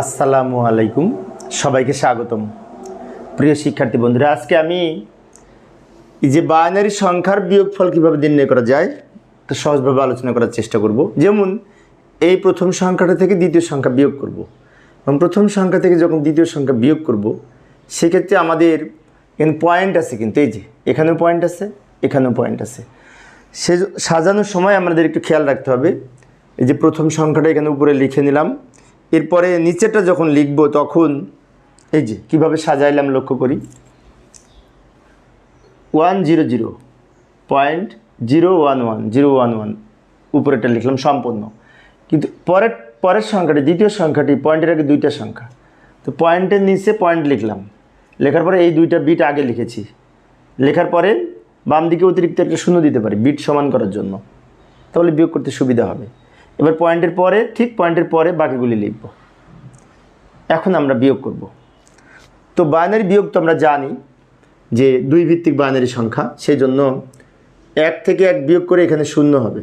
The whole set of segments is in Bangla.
আসসালামু আলাইকুম। সবাইকে স্বাগতম। প্রিয় শিক্ষার্থী বন্ধুরা, আজকে আমি এই যে বাইনারি সংখ্যার বিয়োগফল কীভাবে নির্ণয় করা যায়, তো সহজভাবে আলোচনা করার চেষ্টা করব। যেমন, এই প্রথম সংখ্যাটা থেকে দ্বিতীয় সংখ্যা বিয়োগ করব। এবং প্রথম সংখ্যা থেকে যখন দ্বিতীয় সংখ্যা বিয়োগ করব, সেক্ষেত্রে আমাদের এখানে পয়েন্ট আছে কিন্তু, এই যে, এখানেও পয়েন্ট আছে, এখানেও পয়েন্ট আছে। সে সাজানোর সময় আমাদের একটু খেয়াল রাখতে হবে। এই যে প্রথম সংখ্যাটা এখানে উপরে লিখে নিলাম। এরপরে নিচেটা যখন লিখব তখন, এই যে, কীভাবে সাজাইলাম লক্ষ্য করি? One zero zero point zero one one, zero one one উপরেটা লিখলাম সম্পূর্ণ। কিন্তু পরের পরের সংখ্যাটি, দ্বিতীয় সংখ্যাটি, পয়েন্টের আগে দুইটা সংখ্যা। তো পয়েন্টের নিচে পয়েন্ট লিখলাম। লেখার পরে এই দুইটা বিট আগে লিখেছি। লেখার পরে বাম দিকে অতিরিক্ত একটা শূন্য দিতে পারি, বিট সমান করার জন্য। তাহলে বিয়োগ করতে সুবিধা হবে। এবার পয়েন্টের পরে, ঠিক পয়েন্টের পরে বাকিগুলি লিখব। এখন আমরা বিয়োগ করব। তো বাইনারি বিয়োগ তো আমরা জানি যে দুই ভিত্তিক বাইনারি সংখ্যা সেই জন্য এক থেকে এক বিয়োগ করে এখানে শূন্য হবে।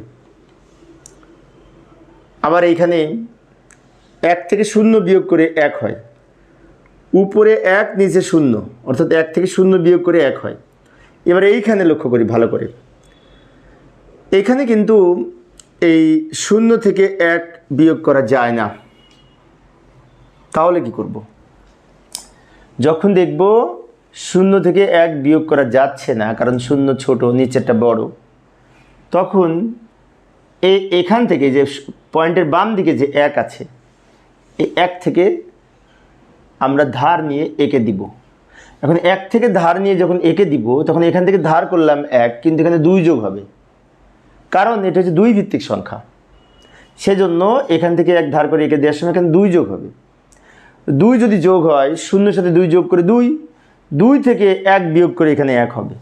আবার এইখানে এক থেকে শূন্য বিয়োগ করে এক হয়। উপরে এক, নিচে শূন্য, অর্থাৎ এক থেকে শূন্য বিয়োগ করে এক হয়। এবার এইখানে লক্ষ্য করি ভালো করে। এখানে কিন্তু এই শূন্য থেকে এক বিয়োগ করা যায় না। তাহলে কি করব? যখন দেখব শূন্য থেকে এক বিয়োগ করা যাচ্ছে না, কারণ শূন্য ছোট, নিচেরটা বড়, তখন এই এখান থেকে যে পয়েন্টের বাম দিকে যে এক আছে, এই এক থেকে আমরা ধার নিয়ে একে দিব। এখন এক থেকে ধার নিয়ে যখন একে দিব, তখন এখান থেকে ধার করলাম এক, কিন্তু এখানে দুই যোগ হবে। কারণ এটা হচ্ছে দুই ভিত্তিক সংখ্যা। সেজন্য এখান থেকে এক ধার করে একে দেওয়ার সময় এখানে দুই যোগ হবে। দুই যদি যোগ হয়, শূন্যের সাথে দুই যোগ করে দুই দুই থেকে এক বিয়োগ করে এখানে এক হবে।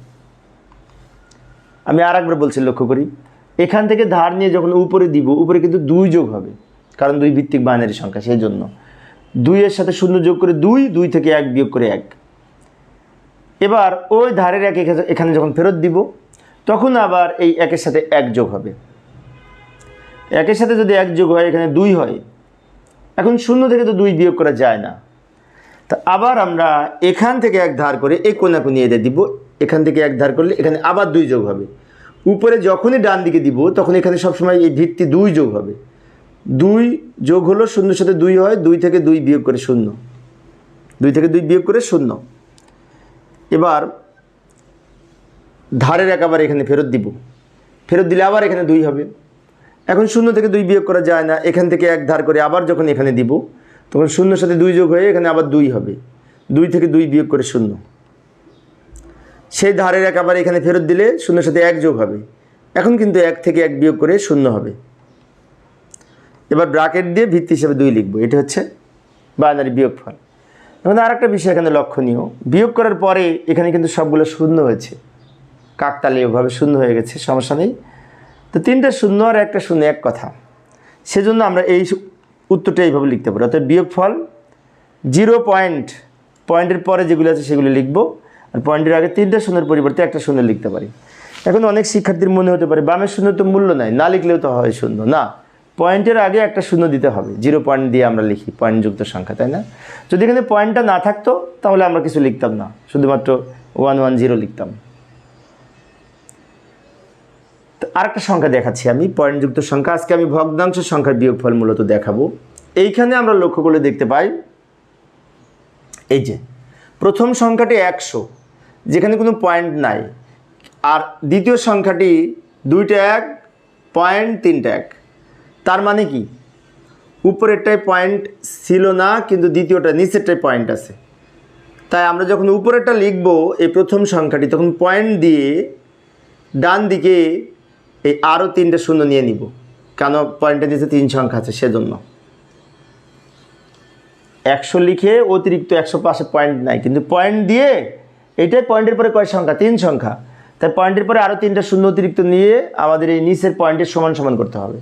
আমি আর একবার বলছি, লক্ষ্য করি। এখান থেকে ধার নিয়ে যখন উপরে দিব, উপরে কিন্তু দুই যোগ হবে, কারণ দুই ভিত্তিক বাইনারি সংখ্যা সেই জন্য দুইয়ের সাথে শূন্য যোগ করে দুই দুই থেকে এক বিয়োগ করে এক। এবার ওই ধারের এক এখানে- এখানে যখন ফেরত দিব তখন আবার এই একের সাথে এক যোগ হবে। একের সাথে যদি এক যোগ হয়, এখানে দুই হয়, এখন শূন্য থেকে তো দুই বিয়োগ করা যায় না। তা আবার আমরা এখান থেকে এক ধার করে এই কোনাকুনি এদের দিব, এখান থেকে এক ধার করলে এখানে আবার দুই যোগ হবে। উপরে যখনই ডান দিকে দিব, তখন এখানে সবসময় এই ভিত্তি দুই যোগ হবে। দুই যোগ হলো শূন্যর সাথে দুই হয়, দুই থেকে দুই বিয়োগ করে শূন্য। দুই থেকে দুই বিয়োগ করে শূন্য। এবার ধারের একেবারে এখানে ফেরত দিব। ফেরত দিলে আবার এখানে দুই হবে। এখন শূন্য থেকে দুই বিয়োগ করা যায় না। এখান থেকে এক ধার করে আবার যখন এখানে দিব, তখন শূন্যর সাথে দুই যোগ হয়ে এখানে আবার দুই হবে। দুই থেকে দুই বিয়োগ করে শূন্য। সেই ধারের একেবারে এখানে ফেরত দিলে শূন্যর সাথে এক যোগ হবে। এখন কিন্তু এক থেকে এক বিয়োগ করে শূন্য হবে। এবার ব্রাকেট দিয়ে ভিত্তি হিসেবে দুই লিখব। এটা হচ্ছে বাইনারি বিয়োগফল। এখন আর একটা বিষয় এখানে লক্ষণীয়। বিয়োগ করার পরে এখানে কিন্তু সবগুলো শূন্য হয়েছে। কাকতালীয়ভাবে শূন্য হয়ে গেছে, সমস্যা নেই। তো তিনটা শূন্য আর একটা শূন্য, এক কথা। সেজন্য আমরা এই উত্তরটা এইভাবে লিখতে পারি। অর্থাৎ বিয়োগফল জিরো পয়েন্ট, পয়েন্টের পরে যেগুলো আছে সেগুলো লিখব। আর পয়েন্টের আগে তিনটা শূন্যের পরিবর্তে একটা শূন্য লিখতে পারি। এখন অনেক শিক্ষার্থীর মনে হতে পারে, বামের শূন্য তো মূল্য নাই, না লিখলেও তো হয় শূন্য। না, পয়েন্টের আগে একটা শূন্য দিতে হবে। জিরো পয়েন্ট দিয়ে আমরা লিখি, পয়েন্টযুক্ত সংখ্যা, তাই না? যদি এখানে পয়েন্টটা না থাকতো, তাহলে আমরা কিছু লিখতাম না। শুধুমাত্র ওয়ান ওয়ান জিরো লিখতাম। আরেকটা সংখ্যা দেখাচ্ছি আমি, পয়েন্টযুক্ত সংখ্যা। আজকে আমি ভগ্নাংশ সংখ্যার বিয়োগফল মূলত দেখাবো। এইখানে আমরা লক্ষ্য করলে দেখতে পাই, এই যে, প্রথম সংখ্যাটি একশো, যেখানে কোনো পয়েন্ট নাই। আর দ্বিতীয় সংখ্যাটি দুইটা এক, পয়েন্ট তিনটা এক। তার মানে কি? উপরেরটায় পয়েন্ট ছিল না, কিন্তু দ্বিতীয়টা, নিচেরটায় পয়েন্ট আছে। তাই আমরা যখন উপরেরটা লিখব, এই প্রথম সংখ্যাটি, তখন পয়েন্ট দিয়ে ডান দিকে এই আরও তিনটে শূন্য নিয়ে নিব। কেন পয়েন্টের নিচে তিন সংখ্যা আছে, সেজন্য। একশো লিখে অতিরিক্ত একশো পাশে পয়েন্ট নাই, কিন্তু পয়েন্ট দিয়ে এটাই পয়েন্টের পরে কয় সংখ্যা? তিন সংখ্যা। তাই পয়েন্টের পরে আরও তিনটা শূন্য অতিরিক্ত নিয়ে আমাদের এই নিচের পয়েন্টের সমান সমান করতে হবে।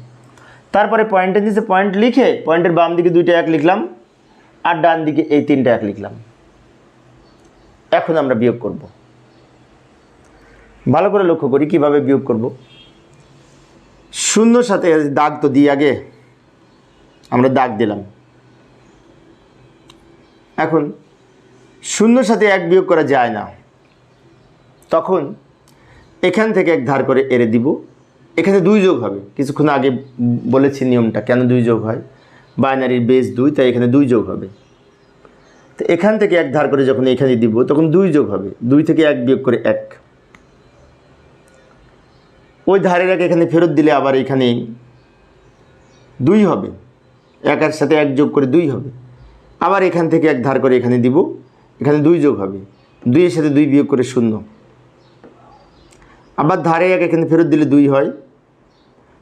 তারপরে পয়েন্টের নিচে পয়েন্ট লিখে পয়েন্টের বাম দিকে দুইটা এক লিখলাম, আর ডান দিকে এই তিনটা এক লিখলাম। এখন আমরা বিয়োগ করব। ভালো করে লক্ষ্য করি কীভাবে বিয়োগ করব। শূন্যর সাথে দাগ তো দিই আগে। আমরা দাগ দিলাম। এখন শূন্যর সাথে এক বিয়োগ করা যায় না। তখন এখান থেকে এক ধার করে এড়ে দিব। এখানে দুই যোগ হবে। কিছুক্ষণ আগে বলেছি নিয়মটা, কেন দুই যোগ হয়? বাইনারির বেস দুই, তাই এখানে দুই যোগ হবে। তো এখান থেকে এক ধার করে যখন এখানে দিব, তখন দুই যোগ হবে। দুই থেকে এক বিয়োগ করে এক। ওই ধারের এক এখানে ফেরত দিলে আবার এখানে দুই হবে। একের সাথে এক যোগ করে দুই হবে। আবার এখান থেকে এক ধার করে এখানে দিব, এখানে দুই যোগ হবে। দুইয়ের সাথে দুই বিয়োগ করে শূন্য। আবার ধারে এক এখানে ফেরত দিলে দুই হয়।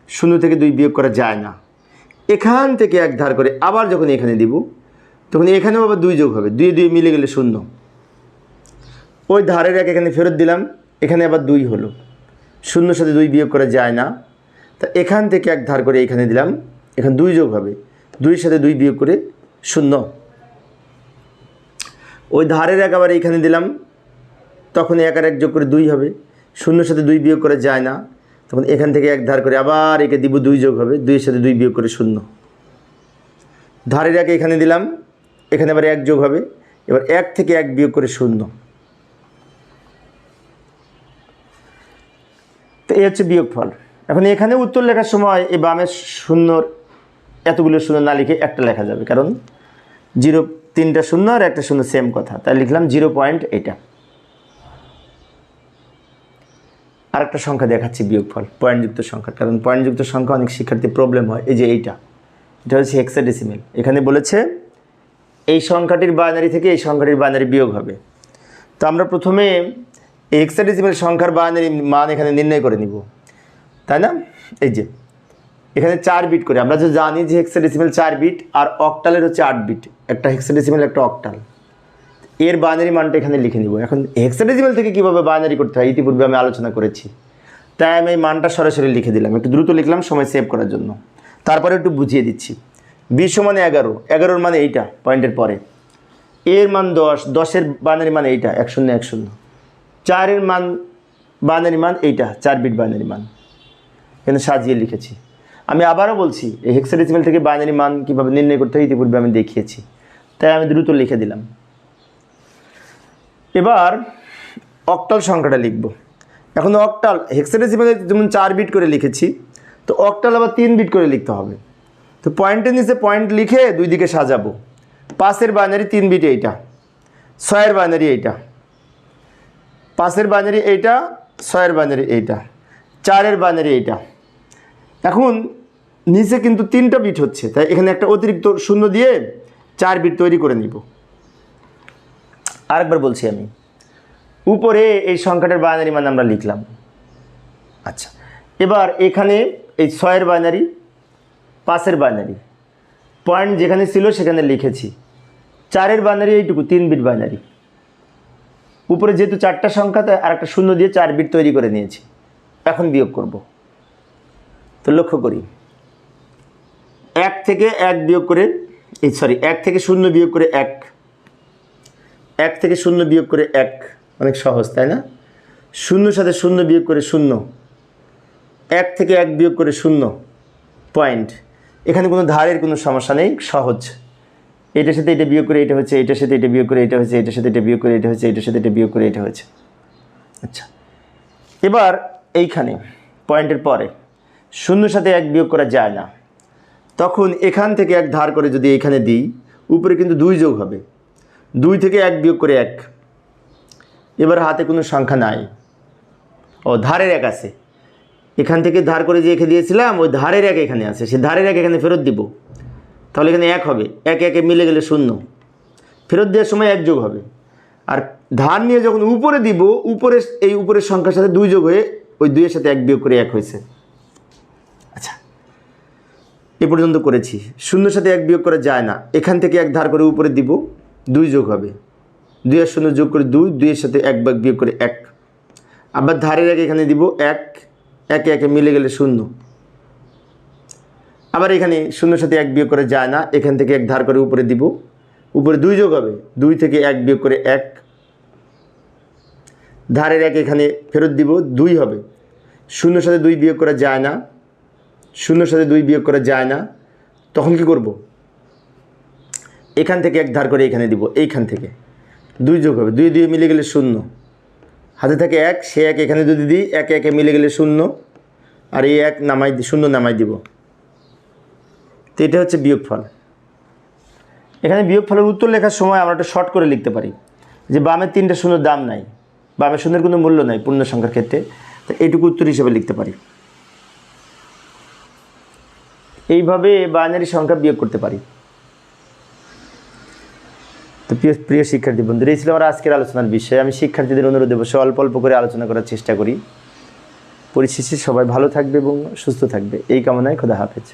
শূন্য থেকে দুই বিয়োগ করা যায় না। এখান থেকে এক ধার করে আবার যখন এখানে দিব, তখন এখানেও আবার দুই যোগ হবে। দুই দুই মিলে গেলে শূন্য। ওই ধারের এক এখানে ফেরত দিলাম, এখানে আবার দুই হলো। শূন্যর সাথে দুই বিয়োগ করা যায় না। তা এখান থেকে এক ধার করে এখানে দিলাম, এখানে দুই যোগ হবে। দুইয়ের সাথে দুই বিয়োগ করে শূন্য। ওই ধারের এক আবার এখানে দিলাম তখন এক আর এক যোগ করে দুই হবে। শূন্যর সাথে দুই বিয়োগ করা যায় না, তখন এখান থেকে এক ধার করে আবার একে দিব দুই যোগ হবে, দুইয়ের সাথে দুই বিয়োগ করে শূন্য। ধারের এক এখানে দিলাম, এখানে আবার এক যোগ হবে, এবার এক থেকে এক বিয়োগ করে শূন্য। এই হচ্ছে বিয়োগফল। এখন এখানে উত্তর লেখার সময় এই বামের শূন্যর এতগুলো শূন্য না লিখে একটা লেখা যাবে। কারণ জিরো তিনটা শূন্য আর একটা শূন্য সেম কথা। তাই লিখলাম জিরো পয়েন্ট এটা আর একটা সংখ্যা দেখাচ্ছি বিয়োগফল, পয়েন্টযুক্ত সংখ্যা। কারণ পয়েন্টযুক্ত সংখ্যা অনেক শিক্ষার্থীর প্রবলেম হয়। এই যে এইটা, এটা হচ্ছে হেক্সাডেসিমেল এখানে বলেছে এই সংখ্যাটির বাইনারি থেকে এই সংখ্যাটির বাইনারি বিয়োগ হবে। তো আমরা প্রথমে এই হেক্সাডেসিমেল সংখ্যার বাইনারি মান এখানে নির্ণয় করে নিব। তাই না? এই যে, এখানে চার বিট করে। আমরা যে জানি যে হেক্সাডেসিমেল চার বিট আর অক্টালের হচ্ছে আট বিট একটা হেক্সাডেসিমেল একটা অক্টাল এর বাইনারি মানটা এখানে লিখে নিব। এখন হেক্সাডেসিমেল থেকে কীভাবে বাইনারি করতে হয় ইতিপূর্বে আমি আলোচনা করেছি। তাই আমি এই মানটা সরাসরি লিখে দিলাম। একটু দ্রুত লিখলাম, সময় সেভ করার জন্য। তারপরে একটু বুঝিয়ে দিচ্ছি। বিশ মানে এগারো। এগারোর মানে এইটা পয়েন্টের পরে। এর মান দশ। দশের বাইনারি মানে এইটা, এক শূন্য এক শূন্য। চারের মান বাইনারি মান এইটা, চার বিট বাইনারি মান। এখানে সাজিয়ে লিখেছি। আমি আবারও বলছি, এই হেক্সাডেসিমেল থেকে বাইনারি মান কীভাবে নির্ণয় করতে হয় ইতিপূর্বে আমি দেখিয়েছি। তাই আমি দ্রুত লিখে দিলাম। এবার অক্টাল সংখ্যাটা লিখব। এখন অক্টাল হেক্সাডেসিমেলে যেমন চার বিট করে লিখেছি, তো অক্টাল আবার তিন বিট করে লিখতে হবে। তো পয়েন্টের নিচে পয়েন্ট লিখে দুই দিকে সাজাবো। পাঁচের বাইনারি তিন বিট এইটা, ছয়ের বাইনারি এইটা। পাঁচের বাইনারি এইটা, ছয়ের বাইনারি এইটা, চারের বাইনারি এইটা। এখন নিচে কিন্তু তিনটা বিট হচ্ছে, তাই এখানে একটা অতিরিক্ত শূন্য দিয়ে চার বিট তৈরি করে নিব। আরেকবার বলছি আমি, উপরে এই সংখ্যাটার বাইনারি মানে আমরা লিখলাম। আচ্ছা এবার এখানে এই ছয়ের বাইনারি, পাঁচের বাইনারি, পয়েন্ট যেখানে ছিল সেখানে লিখেছি। চারের বাইনারি এইটুকু, তিন বিট বাইনারি। উপরে যেহেতু চারটা সংখ্যা তাই আর একটা শূন্য দিয়ে চার বিট তৈরি করে নিয়েছি। এখন বিয়োগ করব। তো লক্ষ্য করি। এক থেকে এক বিয়োগ করে, এই সরি এক থেকে শূন্য বিয়োগ করে এক। এক থেকে শূন্য বিয়োগ করে এক, অনেক সহজ, তাই না? শূন্য সাথে শূন্য বিয়োগ করে শূন্য। এক থেকে এক বিয়োগ করে শূন্য। পয়েন্ট এখানে কোনো ধারের কোনো সমস্যা নেই, সহজ। এটার সাথে এটা বিয়োগ করে এটা হচ্ছে, এটার সাথে এটা বিয়োগ করে এটা হচ্ছে, এটার সাথে এটা বিয়োগ করে এটা হচ্ছে, এটার সাথে এটা বিয়োগ করে এটা হচ্ছে। আচ্ছা। এবার এইখানে, পয়েন্টের পরে, শূন্যর সাথে এক বিয়োগ করা যায় না। তখন এখান থেকে এক ধার করে যদি এখানে দিই, উপরে কিন্তু দুই যোগ হবে। দুই থেকে এক বিয়োগ করে এক। এবার হাতে কোনো সংখ্যা নাই। ও, ধারের এক আছে। এখান থেকে ধার করে যে রেখে দিয়েছিলাম, ওই ধারের এক এখানে আছে। সে ধারের এক এখানে ফেরত দিব। তাহলে এখানে এক হবে। এক একে মিলে গেলে শূন্য। ফেরত দেওয়ার সময় এক যোগ হবে। আর ধার নিয়ে যখন উপরে দিব, উপরে এই উপরের সংখ্যার সাথে দুই যোগ হয়ে ওই দুইয়ের সাথে এক বিয়োগ করে এক হয়েছে। আচ্ছা। এ পর্যন্ত করেছি। শূন্যর সাথে এক বিয়োগ করা যায় না। এখান থেকে এক ধার করে উপরে দিব, দুই যোগ হবে। দুই আর শূন্য যোগ করে দুই, দুইয়ের সাথে এক বিয়োগ করে এক। আবার ধারের এক এখানে দিব, এক। একে একে মিলে গেলে শূন্য। আবার এখানে শূন্যর সাথে এক বিয়োগ করে যায় না, এখান থেকে এক ধার করে উপরে দিব। উপরে দুই যোগ হবে, দুই থেকে এক বিয়োগ করে এক। ধারের এক এখানে ফেরত দিব, দুই হবে। শূন্যর সাথে দুই বিয়োগ করা যায় না, শূন্যর সাথে দুই বিয়োগ করা যায় না, তখন কি করব? এখান থেকে এক ধার করে এখানে দিব, এইখান থেকে। দুই যোগ হবে, দুই দুই মিলে গেলে শূন্য। হাতে থাকে এক, সে এক এখানে যদি দিই, একে একে মিলে গেলে শূন্য। আর এই এক নামাই, শূন্য নামাই দিব। তো এটা হচ্ছে বিয়োগফল। এখানে বিয়োগফলের উত্তর লেখার সময় আমরা একটা শর্ট করে লিখতে পারি যে বামের তিনটা শূন্যর দাম নাই বামের শূন্যের কোনো মূল্য নাই পূর্ণ সংখ্যার ক্ষেত্রে। তো এইটুকু উত্তর হিসেবে লিখতে পারি। এইভাবে বাইনারি সংখ্যা বিয়োগ করতে পারি। তো প্রিয় প্রিয় শিক্ষার্থী বন্ধুরা, এই ছিল আমার আজকের আলোচনার বিষয়। আমি শিক্ষার্থীদের অনুরোধে বসে অল্প অল্প করে আলোচনা করার চেষ্টা করি। পরিশেষে সবাই ভালো থাকবে এবং সুস্থ থাকবে। এই কামনায় খোদা হাফেজ।